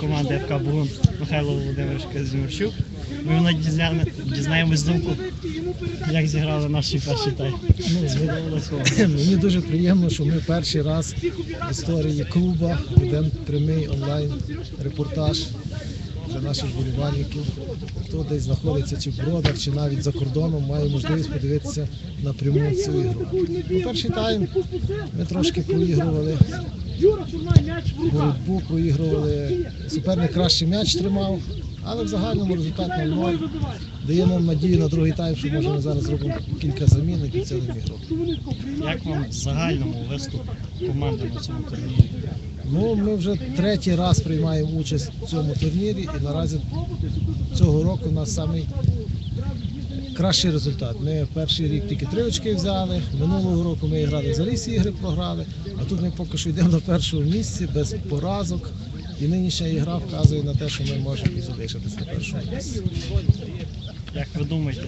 команди ФК Бугун Михайло Володимирович Казімирчук. Ми дізнаємось думку, як зіграли наші перші тайм. Ну. Мені дуже приємно, що ми перший раз в історії клубу ведемо прямий онлайн репортаж для наших вболівальників. Хто десь знаходиться чи в бродах, чи навіть за кордоном, має можливість подивитися напряму цю ігру. Ну, перший тайм ми трошки проігрували боротьбу, проігрували. Суперник краще м'яч тримав, але в загальному результат 0-0. Дає нам надію на другий тайм, що може ми зараз зробимо кілька замін і підсилимо ігру. Як вам в загальному виступ команди на цьому турнірі? Ну, ми вже третій раз приймаємо участь в цьому турнірі і наразі цього року у нас самий кращий результат. Ми в перший рік тільки три очки взяли, минулого року ми грали взагалі всі ігри програли, а тут ми поки що йдемо на першому місці без поразок. І нинішня ігра вказує на те, що ми можемо і залишитися на першому місці. Як ви думаєте,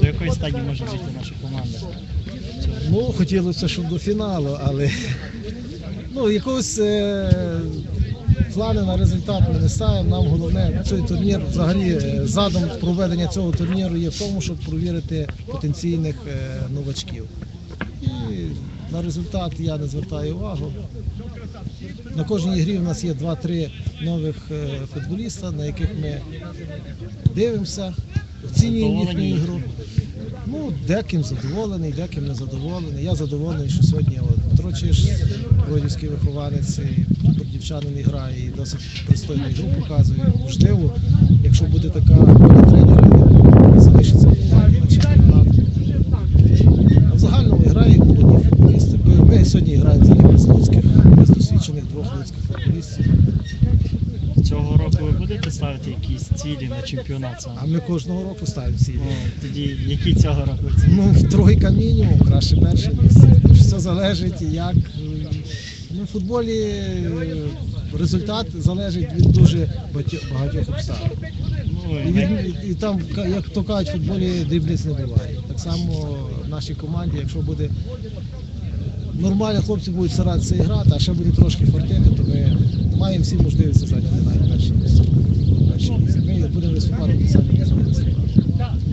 до якої стадії може дійти наша команда? Ну, хотілося, щоб до фіналу, але ну, якогось е, плану на результат ми не ставимо. Нам головне цей турнір, взагалі, е, задум проведення цього турніру є в тому, щоб провірити потенційних е, новачків. І на результат я не звертаю увагу. На кожній грі у нас є 2-3 нових е, футболіста, на яких ми дивимося, оцінюємо їхню ігру. Ну, деким задоволений, деким не задоволений. Я задоволений, що сьогодні от, Петро Чиш, бродівський вихованець, дівчанин грає і досить пристойну гру показує. Можливо, якщо буде така воля тренера, він залишиться в команді на чемпіонат. А в загальному грає молоді футболісти. Ми, ми сьогодні граємо за без луцьких, без досвідчених двох луцьких футболістів. Цього року ви будете ставити якісь цілі на чемпіонат саме? А ми кожного року ставимо цілі. Ну, тоді які цього року цілі? Ну, тройка мінімум, краще перше місце. Все залежить, як. Ну, в футболі е, результат залежить від дуже багатьох- багатьох обставин. Ну, І, від, і там, ка- як то кажуть, в футболі дрібниць не буває. Так само в нашій команді, якщо буде нормально, хлопці будуть старатися і грати, а ще буде трошки фортити, то ми маємо всі можливості зайняти на перше місце. Ми будемо виступати самі результати.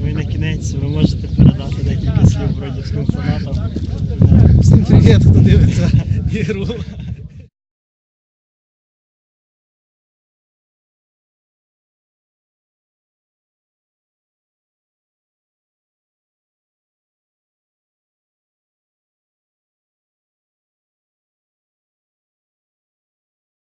Ну на кінець ви можете передати декілька слів бродівським фанатам. Всім привіт, хто дивиться ігру.